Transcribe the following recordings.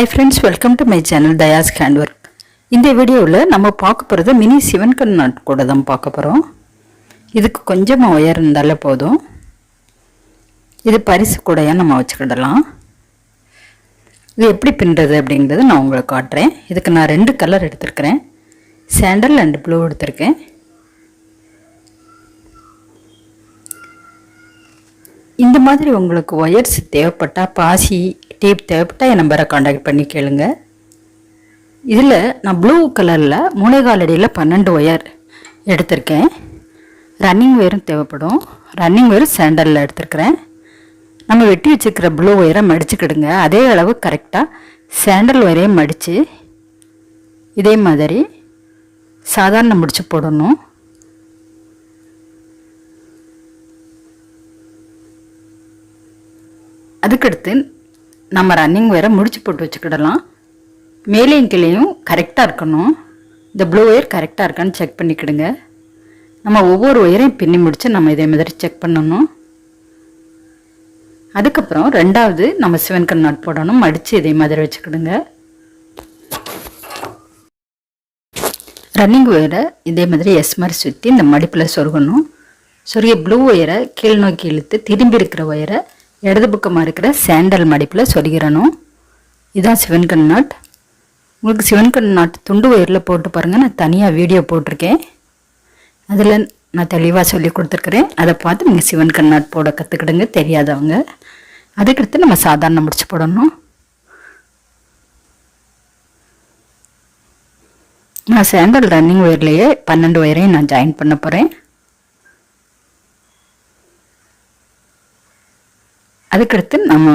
Hi friends welcome to my channel Thaya's hand work இந்த வீடியோவில் நம்ம பார்க்க போகிறது மினி சிவன்கண் நாட் கூட தான் பார்க்க போகிறோம் இதுக்கு கொஞ்சமாக ஒயர் இருந்தாலே போதும். இது பரிசு கூடையாக நம்ம வச்சுக்கிடலாம். இது எப்படி பின்னுறது அப்படிங்கிறது நான் உங்களுக்கு காட்டுறேன். இதுக்கு நான் ரெண்டு கலர் எடுத்திருக்கிறேன். சாண்டல் அண்ட் ப்ளூ எடுத்திருக்கேன். இந்த மாதிரி உங்களுக்கு ஒயர்ஸ் தேவைப்பட்டால் பாசி டேப் தேவைப்பட்டால் என் நம்பரை காண்டாக்ட் பண்ணி கேளுங்க. இதில் நான் ப்ளூ கலரில் மூளைகால் அடியில் பன்னெண்டு ஒயர் எடுத்திருக்கேன். ரன்னிங் ஒயரும் தேவைப்படும். ரன்னிங் ஒயர் சேண்டலில் எடுத்திருக்கிறேன். நம்ம வெட்டி வச்சுருக்கிற ப்ளூ ஒயரை மடிச்சுக்கிடுங்க. அதே அளவு கரெக்டாக சேண்டல் ஒயரையும் மடித்து இதே மாதிரி சாதாரண முடிச்சு போடணும். அதுக்கடுத்து நம்ம ரன்னிங் ஒயரை முடிச்சு போட்டு வச்சுக்கிடலாம். மேலேயும் கீழேயும் கரெக்டாக இருக்கணும். இந்த ப்ளூ ஒயர் கரெக்டாக இருக்கான்னு செக் பண்ணிக்கிடுங்க. நம்ம ஒவ்வொரு ஒயரையும் பின்னி முடித்து நம்ம இதே மாதிரி செக் பண்ணணும். அதுக்கப்புறம் ரெண்டாவது நம்ம சிவன்கண் நாட் போடணும். மடித்து இதே மாதிரி வச்சுக்கிடுங்க. ரன்னிங் ஒயரை இதே மாதிரி எஸ் மாதிரி சுற்றி இந்த மடிப்பில் சொருகணும். சொருகிய ப்ளூ ஒயரை கீழ் நோக்கி இழுத்து திரும்பி இருக்கிற ஒயரை இடது பக்கமாக இருக்கிற சேண்டல் மடிப்பில் சொருகிறணும் இதுதான் சிவன்கண் நாட். உங்களுக்கு சிவன்கண் நாட் துண்டு ஒயரில் போட்டு பாருங்கள் நான் தனியாக வீடியோ போட்டிருக்கேன். அதில் நான் தெளிவாக சொல்லி கொடுத்துருக்குறேன். அதை பார்த்து நீங்கள் சிவன்கண் நாட் போட கற்றுக்கிடுங்க தெரியாதவங்க. அதுக்கடுத்து நம்ம சாதாரண முடிச்சு போடணும். நான் சேண்டல் ரன்னிங் ஒயர்லேயே பன்னெண்டு ஒயரையும் நான் ஜாயின் பண்ண போகிறேன் அதுக்கடுத்து நம்ம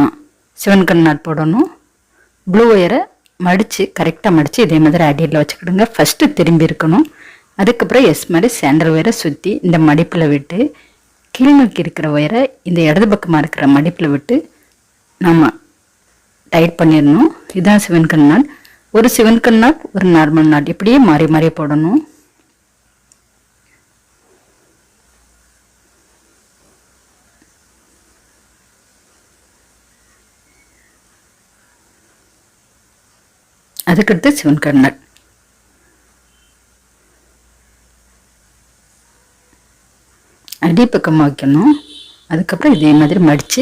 சிவன்கண் நாட் போடணும். ப்ளூ ஒயரை மடித்து கரெக்டாக மடித்து இதே மாதிரி அடியில் வச்சுக்கிடுங்க. ஃபஸ்ட்டு திரும்பி இருக்கணும். அதுக்கப்புறம் எஸ் மாதிரி சேண்டல் ஒயரை சுற்றி இந்த மடிப்பில் விட்டு கீழ்நோக்கி இருக்கிற ஒயரை இந்த இடது பக்கமாக இருக்கிற மடிப்பில் விட்டு நம்ம டைட் பண்ணிடணும். இதுதான் சிவன்கண் நாட் ஒரு சிவன்கண் நாட் ஒரு நார்மல் நாட் இப்படியே மாறி மாறி போடணும். அதுக்கடுத்து சிவன் கர்ணர் அடிப்பக்கமாக வைக்கணும். அதுக்கப்புறம் இதே மாதிரி மடித்து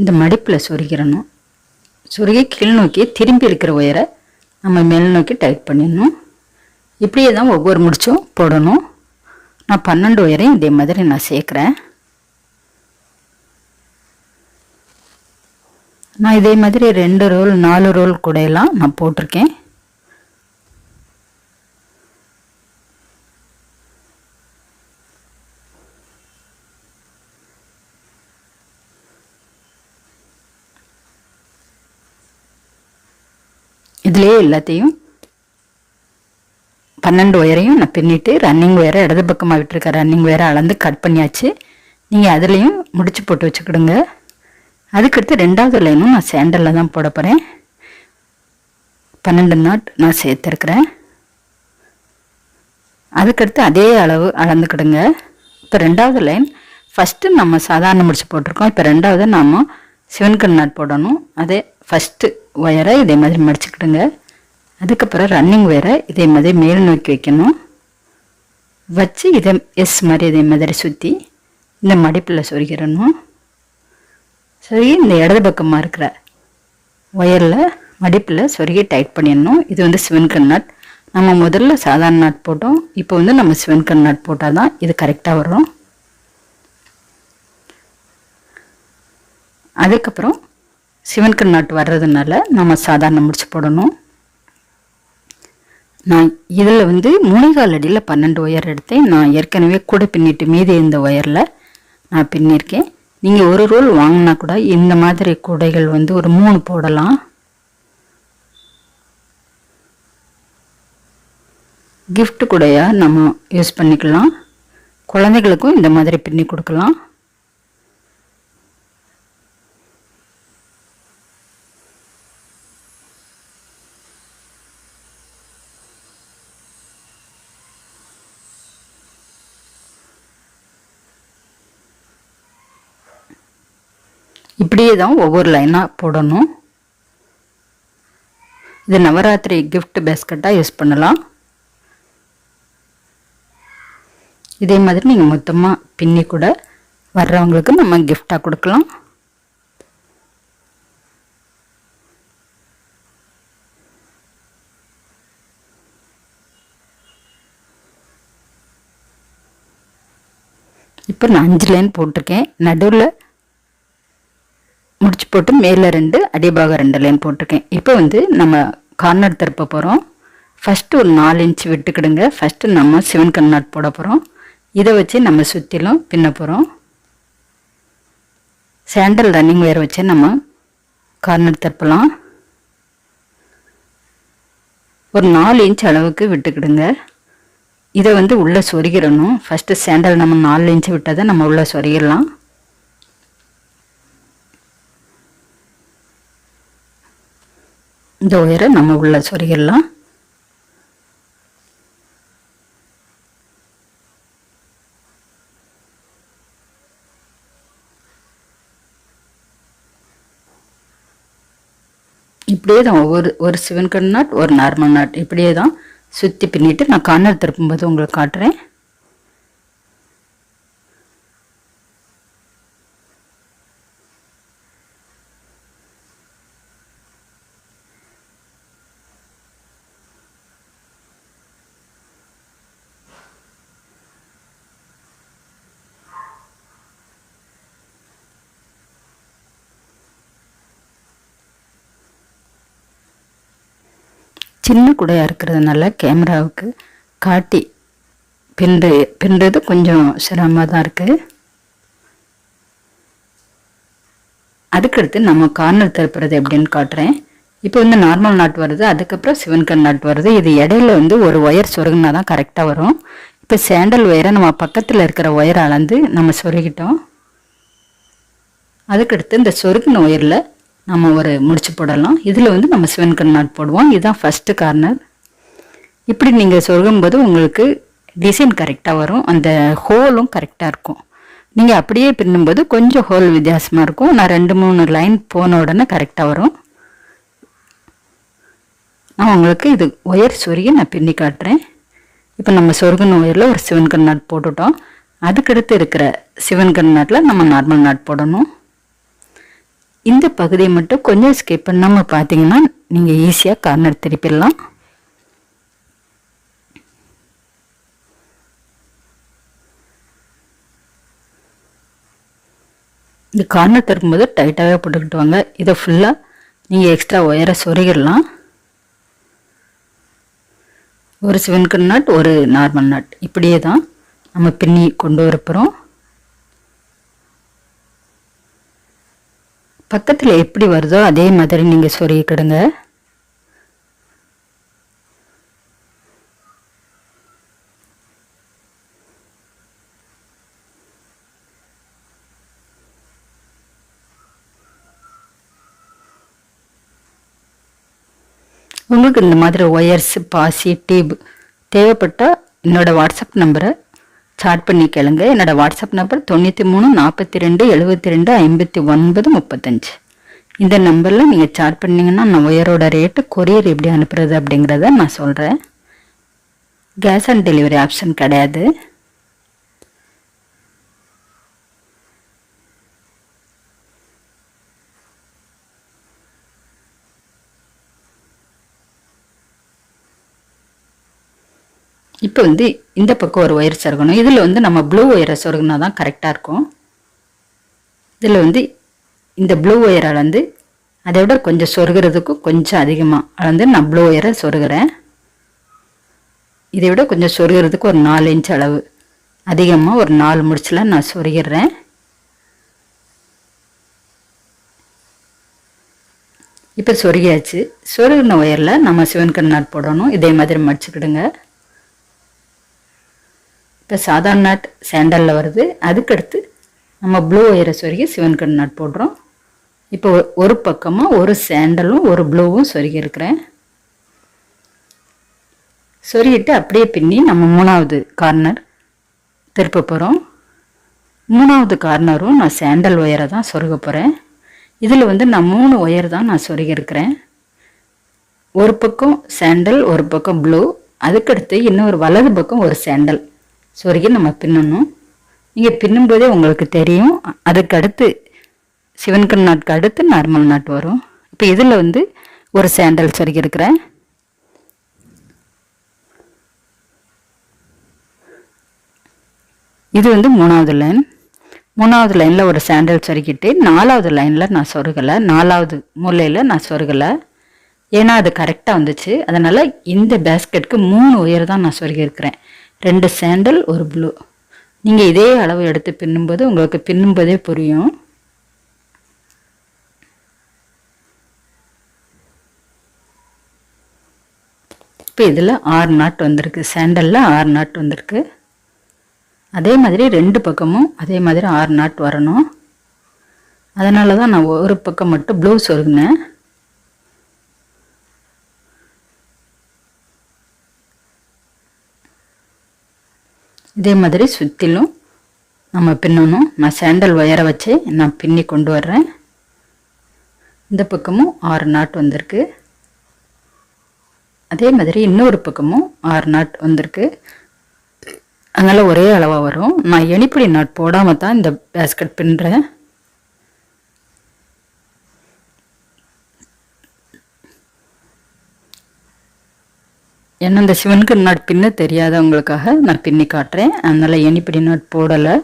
இந்த மடிப்பில் சொருகிடணும். சொருகி கீழ் நோக்கி திரும்பி இருக்கிற ஒயரை நம்ம மேல் நோக்கி டைட் பண்ணிடணும். இப்படியே தான் ஒவ்வொரு முடிச்சும் போடணும். நான் பன்னெண்டு ஒயரையும் இதே மாதிரி நான் சேர்க்குறேன். நான் இதே மாதிரி ரெண்டு ரோல் நாலு ரோல் கூடையெல்லாம் நான் போட்டிருக்கேன். இதுலேயே எல்லாத்தையும் பன்னெண்டு ஒயரையும் நான் பின்னிட்டு ரன்னிங் ஒயரை இடது பக்கமாக விட்டுருக்க ரன்னிங் ஒயரை அளந்து கட் பண்ணியாச்சு. நீங்கள் அதுலேயும் முடிச்சு போட்டு வச்சுக்கிடுங்க. அதுக்கடுத்து ரெண்டாவது லைனும் நான் சேண்டலில் தான் போட போகிறேன் பன்னெண்டு நாட் நான் சேர்த்துருக்குறேன். அதுக்கடுத்து அதே அளவு அளந்துக்கிடுங்க. இப்போ ரெண்டாவது லைன் ஃபஸ்ட்டு நம்ம சாதாரண முடிச்சு போட்டிருக்கோம். இப்போ ரெண்டாவது நாம் சிவன்கண் நாட் போடணும். அதே ஃபஸ்ட்டு ஒயரை இதே மாதிரி மடிச்சுக்கிடுங்க. அதுக்கப்புறம் ரன்னிங் ஒயரை இதே மாதிரி மேல் நோக்கி வைக்கணும். வச்சு இதை எஸ் மாதிரி இதே மாதிரி சுற்றி இந்த மடிப்பில் சொருகிடணும். சொருகி இந்த இடது பக்கமாக இருக்கிற ஒயரில் மடிப்பில் சொருகி டைட் பண்ணிடணும். இது வந்து சிவன்கண் நாட் நம்ம முதல்ல சாதாரண நாட் போட்டோம். இப்போ வந்து நம்ம சிவன்கண் நாட் போட்டால் தான் இது கரெக்டாக வரும். அதுக்கப்புறம் சிவன்கண் நாட்டு வர்றதுனால நம்ம சாதாரண முடிச்சு போடணும். நான் இதில் வந்து மூணைகால் அடியில் பன்னெண்டு ஒயர் எடுத்தேன். நான் ஏற்கனவே கூட பின்னிட்டு மீதி இந்த ஒயரில் நான் பின்னிருக்கேன். நீங்கள் ஒரு ரோல் வாங்கினா கூட இந்த மாதிரி கூடைகள் வந்து ஒரு மூணு போடலாம். கிஃப்ட் கூடையாக நம்ம யூஸ் பண்ணிக்கலாம். குழந்தைகளுக்கும் இந்த மாதிரி பின்னி கொடுக்கலாம். இப்படியே தான் ஒவ்வொரு லைனாக போடணும். இது நவராத்திரி கிஃப்ட் பேஸ்கட்டாக யூஸ் பண்ணலாம். இதே மாதிரி நீங்கள் மொத்தமாக பின்னி கூட வர்றவங்களுக்கு நம்ம கிஃப்டாக கொடுக்கலாம். இப்போ நான் அஞ்சு லைன் போட்டிருக்கேன். நடுவில் முடிச்சு போட்டு மேலே ரெண்டு அடிபாக ரெண்டு லைன் போட்டிருக்கேன். இப்போ வந்து நம்ம கார்னர் திருப்ப போகிறோம் ஃபஸ்ட்டு ஒரு நாலு இன்ச் விட்டுக்கிடுங்க. ஃபஸ்ட்டு நம்ம சிவன் கண்ணாட் போட போகிறோம் இதை வச்சு நம்ம சுற்றிலும் பின்ன போகிறோம் சாண்டல் ரன்னிங் வேர் வச்சு நம்ம கார்னர் திருப்பலாம். ஒரு நாலு இன்ச் அளவுக்கு விட்டுக்கிடுங்க. இதை வந்து உள்ளே சொருகிடணும். ஃபஸ்ட்டு சாண்டல் நம்ம நாலு இன்ச்சு விட்டதை நம்ம உள்ளே சொருகிடலாம். இந்த உயரை நம்ம உள்ளே சொருகிடலாம். இப்படியே தான் ஒவ்வொரு ஒரு சிவன் கண் நாட் ஒரு நார்மல் நாட் இப்படியே தான் சுற்றி பின்னிட்டு நான் கார்னர் திருப்பும்போது உங்களுக்கு காட்டுறேன். சின்ன குடையாக இருக்கிறதுனால கேமராவுக்கு காட்டி பின்று பின்றது கொஞ்சம் சிரமமாக தான் இருக்குது அதுக்கடுத்து நம்ம கார்னர் திருப்புறது எப்படின்னு காட்டுறேன். இப்போ வந்து நார்மல் நாட் வருது அதுக்கப்புறம் சிவன் கண் நாட் வருது. இது இடையில வந்து ஒரு ஒயர் சொருகுனா தான் கரெக்டாக வரும். இப்போ சேண்டல் ஒயரை நம்ம பக்கத்தில் இருக்கிற ஒயரை அளந்து நம்ம சொருகிட்டோம். அதுக்கடுத்து இந்த சொருகின ஒயரில் நம்ம ஒரு முடிச்சு போடலாம். இதில் வந்து நம்ம சிவன் கண் நாட் போடுவோம். இதுதான் ஃபஸ்ட்டு கார்னர் இப்படி நீங்கள் சொருகும்போது உங்களுக்கு டிசைன் கரெக்டாக வரும். அந்த ஹோலும் கரெக்டாக இருக்கும். நீங்கள் அப்படியே பின்னும்போது கொஞ்சம் ஹோல் வித்தியாசமாக இருக்கும். நான் ரெண்டு மூணு லைன் போன உடனே கரெக்டாக வரும். நான் உங்களுக்கு இது ஒயர் சொருகி நான் பின்னி காட்டுறேன். இப்போ நம்ம சொருகின ஒயரில் ஒரு சிவன் கண் நாட் போட்டுட்டோம். அதுக்கடுத்து இருக்கிற சிவன் கண் நாட்டில் நம்ம நார்மல் நாட் போடணும். இந்த பகுதியை மட்டும் கொஞ்சம் ஸ்கிப் பண்ணாமல் பார்த்தீங்கன்னா நீங்கள் ஈஸியாக கார்னர் திருப்பிடலாம். இந்த கார்னர் திருப்பும்போது டைட்டாகவே போட்டுக்கிட்டு வாங்க. இதை ஃபுல்லாக நீங்கள் எக்ஸ்ட்ரா ஒயரை சொருகிடலாம். ஒரு சிவன்கன் நாட் ஒரு நார்மல் நாட் இப்படியே தான் நம்ம பின்னி கொண்டு வரப்போகிறோம் பக்கத்தில் எப்படி வருதோ அதே மாதிரி நீங்கள் சொருகிக்கிடுங்க உங்களுக்கு இந்த மாதிரி ஒயர்ஸ் பாசி டீப் தேவைப்பட்டால் என்னோடய வாட்ஸ்அப் நம்பரை ஸ்டார்ட் பண்ணி கேளுங்க. என்னோடய வாட்ஸ்அப் நம்பர் தொண்ணூற்றி மூணு நாற்பத்தி ரெண்டு எழுபத்தி ரெண்டு ஐம்பத்தி ஒன்பது முப்பத்தஞ்சு. இந்த நம்பரில் நீங்கள் சார்ட் பண்ணிங்கன்னா நான் ஒயரோட ரேட்டு கொரியர் எப்படி அனுப்புறது அப்படிங்கிறத நான் சொல்கிறேன் கேஸ் ஆன் டெலிவரி ஆப்ஷன் கிடையாது. இப்போ வந்து இந்த பக்கம் ஒரு ஒயர் சொருகணும். இதில் வந்து நம்ம ப்ளூ ஒயரை சொருகினா தான் கரெக்டாக இருக்கும். இதில் வந்து இந்த ப்ளூ ஒயர் அளந்து அதை விட கொஞ்சம் சொருகிறதுக்கும் கொஞ்சம் அதிகமாக அளந்து நான் ப்ளூ ஒயரை சொருகிறேன். இதை விட கொஞ்சம் சொருகிறதுக்கு ஒரு நாலு இன்ச் அளவு. அதிகமாக ஒரு நாலு முடிச்சில் நான் சொருகிடுறேன். இப்போ சொருகியாச்சு. சொருகின ஒயரில் நம்ம சிவன் கண்ணாட் போடணும். இதே மாதிரி மடிச்சுக்கிடுங்க. இப்போ சாதாரண நாட் சேண்டலில் வருது. அதுக்கடுத்து நம்ம ப்ளூ ஒயரை சொருகி சிவன் கண் நாட் போடுறோம். இப்போ ஒரு பக்கமாக ஒரு சேண்டலும் ஒரு ப்ளூவும் சொருகி இருக்கிறேன். சொருகிட்டு அப்படியே பின்னி நம்ம மூணாவது கார்னர் திருப்ப போகிறோம் மூணாவது கார்னரும் நான் சேண்டல் ஒயரை தான் சொருக போகிறேன் இதில் வந்து நான் மூணு ஒயர் தான் நான் சொருகியிருக்கிறேன் ஒரு பக்கம் சாண்டல் ஒரு பக்கம் ப்ளூ அதுக்கடுத்து இன்னொரு வலது பக்கம் ஒரு சேண்டல் சொருகி நம்ம பின்னணும். நீங்கள் பின்னும்போதே உங்களுக்கு தெரியும். அதுக்கு அடுத்து சிவன்கண் நாட்டுக்கு அடுத்து நார்மல் நாட் வரும். இப்போ இதில் வந்து ஒரு சேண்டல் சொருகி இருக்கிறேன் இது வந்து மூணாவது லைன் மூணாவது லைனில் ஒரு சாண்டல் சொருக்கிட்டு நாலாவது லைனில் நான் சொருகலை நாலாவது மூலையில் நான் சொருகலை ஏன்னா அது கரெக்டாக வந்துச்சு. அதனால் இந்த பேஸ்கெட்டுக்கு மூணு உயர் தான் நான் சொருகியிருக்கிறேன் ரெண்டு சேண்டல் ஒரு ப்ளூ நீங்கள் இதே அளவு எடுத்து பின்னும்போது உங்களுக்கு பின்னும்போதே புரியும். இப்போ இதில் ஆறு நாட் வந்திருக்கு. சேண்டலில் ஆறு நாட் வந்திருக்கு. அதே மாதிரி ரெண்டு பக்கமும் அதே மாதிரி ஆறு நாட் வரணும். அதனால தான் நான் ஒரு பக்கம் மட்டும் ப்ளூ சொருகினேன் இதே மாதிரி சுற்றிலும் நம்ம பின்னணும். நான் சாண்டல் ஒயரை வச்சு நான் பின்னி கொண்டு வர்றேன். இந்த பக்கமும் ஆறு நாட் வந்திருக்கு. அதே மாதிரி இன்னொரு பக்கமும் ஆறு நாட் வந்திருக்கு. அதனால் ஒரே அளவாக வரும். நான் எணிப்படி நாட் போடாமல் தான் இந்த பேஸ்கட் பின்னுறேன். ஏன்னா இந்த சிவனுக்கு நாட் பின்ன தெரியாதவங்களுக்காக நான் பின்னி காட்டுறேன். அதனால் எனிப்படி நாட் போடலை.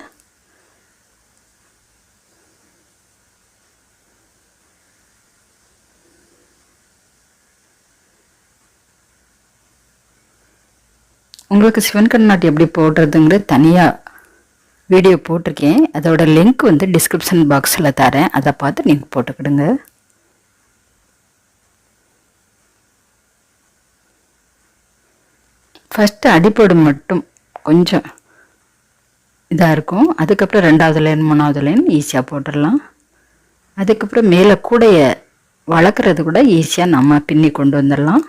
உங்களுக்கு சிவன் கண்ணாட்டி எப்படி போடுறதுங்கிறது தனியாக வீடியோ போட்டிருக்கேன். அதோட லிங்க் வந்து டிஸ்கிரிப்ஷன் பாக்ஸில் தரேன். அதை பார்த்து நீங்கள் போட்டுக்கிடுங்க. ஃபஸ்ட்டு அடிப்படு மட்டும் கொஞ்சம் இதாக இருக்கும். அதுக்கப்புறம் ரெண்டாவது லைன் மூணாவது லைன் ஈஸியாக போட்டுடலாம். அதுக்கப்புறம் மேலே கூடைய வளர்க்குறது கூட ஈஸியாக நம்ம பின்னி கொண்டு வந்துடலாம்.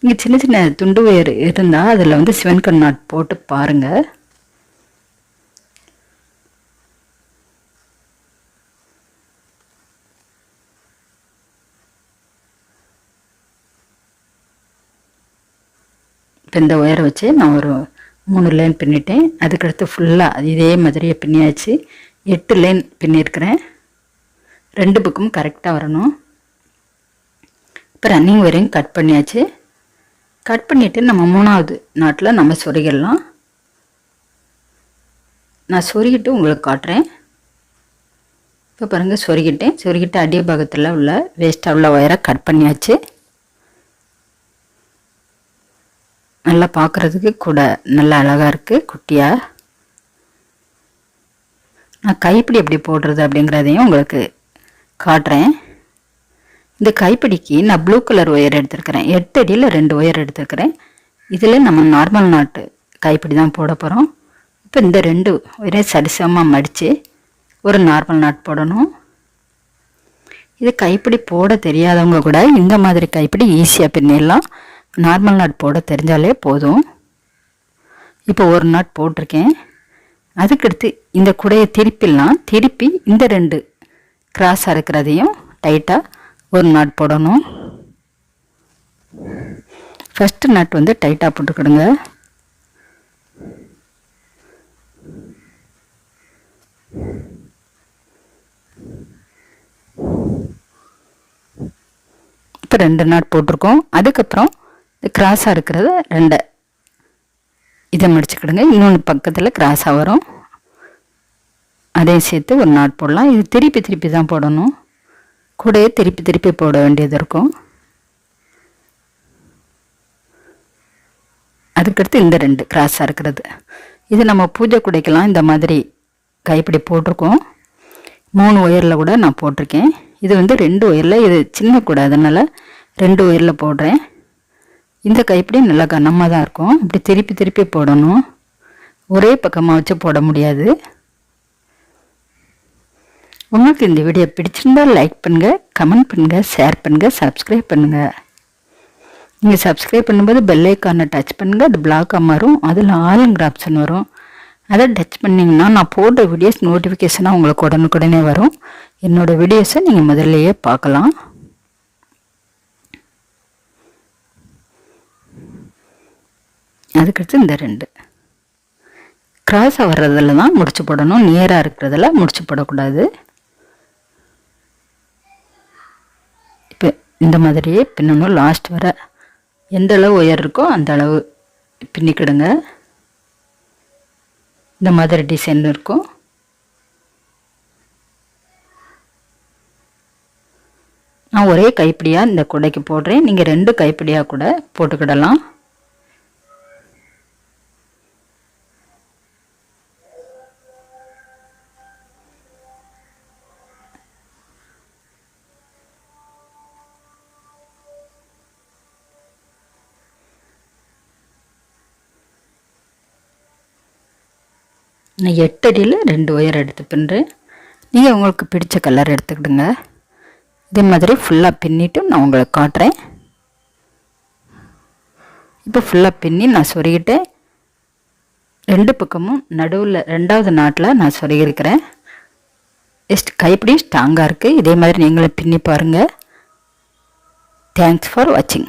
இங்கே சின்ன சின்ன துண்டு உயர் இருந்தால் அதில் வந்து சிவன் கண்ணாட் போட்டு பாருங்கள் இப்போ இந்த ஒயரை வச்சு நான் ஒரு மூணு லைன் பின்னிட்டேன். அதுக்கடுத்து ஃபுல்லாக இதே மாதிரியே பின்னியாச்சு. எட்டு லைன் பின்னிருக்கிறேன் ரெண்டு பக்கமும் கரெக்டாக வரணும். இப்போ ரன்னிங் வரையும் கட் பண்ணியாச்சு. கட் பண்ணிவிட்டு நம்ம மூணாவது நாட்டில் நம்ம சொருகிடலாம். நான் சொருகிட்டு உங்களுக்கு காட்டுறேன். இப்போ பாருங்கள் சொருகிட்டேன். சொருகிட்டு அடிய பாகத்தில் உள்ள வேஸ்ட்டாக உள்ள ஒயரை கட் பண்ணியாச்சு. நல்லா பார்க்குறதுக்கு கூட நல்லா அழகாக இருக்குது குட்டியாக நான் கைப்பிடி எப்படி போடுறது அப்படிங்கிறதையும் உங்களுக்கு காட்டுறேன். இந்த கைப்பிடிக்கு நான் ப்ளூ கலர் ஒயர் எடுத்துருக்கிறேன். எட்டு அடியில் ரெண்டு ஒயர் எடுத்துருக்கிறேன். இதில் நம்ம நார்மல் நாட்டு கைப்பிடி தான் போட போகிறோம் இப்போ இந்த ரெண்டு ஒரே சரிசமமாக மடித்து ஒரு நார்மல் நாட் போடணும். இது கைப்பிடி போட தெரியாதவங்க கூட இந்த மாதிரி கைப்பிடி ஈஸியாக பின்னிடலாம். நார்மல் நாட் போட தெரிஞ்சாலே போதும். இப்போ ஒரு நாட் போட்டிருக்கேன். அதுக்கடுத்து இந்த குடையை திருப்பிடலாம். திருப்பி இந்த ரெண்டு கிராஸாக இருக்கிறதையும் டைட்டாக ஒரு நாட் போடணும். ஃபஸ்ட்டு நட் வந்து டைட்டாக போட்டுக்கிடுங்க. இப்போ ரெண்டு நாட் போட்டிருக்கோம். அதுக்கப்புறம் கிராஸாக இருக்கிறத ரெண்டை. இதை முடிச்சுக்கிடுங்க. இன்னொன்று பக்கத்தில் கிராஸாக வரும். அதையும் சேர்த்து ஒரு நாட் போடலாம். இது திருப்பி திருப்பி தான் போடணும். கூடயே திருப்பி திருப்பி போட வேண்டியது இருக்கும். அதுக்கடுத்து இந்த ரெண்டு கிராஸாக இருக்கிறது. இது நம்ம பூஜை குடைக்கெல்லாம் இந்த மாதிரி கைப்பிடி போட்டிருக்கோம். மூணு ஒயரில் கூட நான் போட்டிருக்கேன். இது வந்து ரெண்டு ஒயரில் இது சின்ன கூடை அதனால் ரெண்டு ஒயரில் போடுறேன். இந்த கைப்பிடி நல்லா கனமாக தான் இருக்கும். இப்படி திருப்பி திருப்பி போடணும். ஒரே பக்கமாக வச்சு போட முடியாது. உங்களுக்கு இந்த வீடியோ பிடிச்சிருந்தால் லைக் பண்ணுங்கள் கமெண்ட் பண்ணுங்கள் ஷேர் பண்ணுங்கள் சப்ஸ்கிரைப் பண்ணுங்கள் நீங்கள் சப்ஸ்கிரைப் பண்ணும்போது பெல் ஐக்கானை டச் பண்ணுங்கள் அது பிளாக்காக மாறும். அதில் ஆளுங்கிற ஆப்ஷன் வரும். அதை டச் பண்ணிங்கன்னா நான் போடுற வீடியோஸ் நோட்டிஃபிகேஷனாக உங்களுக்கு உடனுக்குடனே வரும். என்னோடய வீடியோஸை நீங்கள் முதல்லையே பார்க்கலாம். அதுக்கடுத்து இந்த ரெண்டு. கிராஸாக வர்றதில் தான் முடிச்சு போடணும். நேராக இருக்கிறதுல முடிச்சு போடக்கூடாது. இப்போ இந்த மாதிரியே பின்னணும். லாஸ்ட் வர எந்த அளவு உயர் இருக்கோ அந்த அளவு பின்னிக்கிடுங்க. இந்த மாதிரி டிசைன் இருக்கும். நான் ஒரே கைப்பிடியாக இந்த குடைக்கு போடுறேன். நீங்கள் ரெண்டு கைப்பிடியாக கூட போட்டுக்கிடலாம். நான் எட்டடியில் ரெண்டு ஒயர் எடுத்து பின்னுறேன் நீங்கள் உங்களுக்கு பிடிச்ச கலர் எடுத்துக்கிடுங்க. இதே மாதிரி ஃபுல்லாக பின்னிட்டு நான் உங்களுக்கு காட்டுறேன். இப்போ ஃபுல்லாக பின்னி நான் சொருகிட்டேன் ரெண்டு பக்கமும் நடுவில் ரெண்டாவது நாட்டில் நான் சொருகிருக்கிறேன். எஸ்ட் கைப்பிடி ஸ்ட்ராங்காக இருக்குது இதே மாதிரி நீங்களும் பின்னி பாருங்கள் தேங்க்ஸ் ஃபார் வாட்சிங்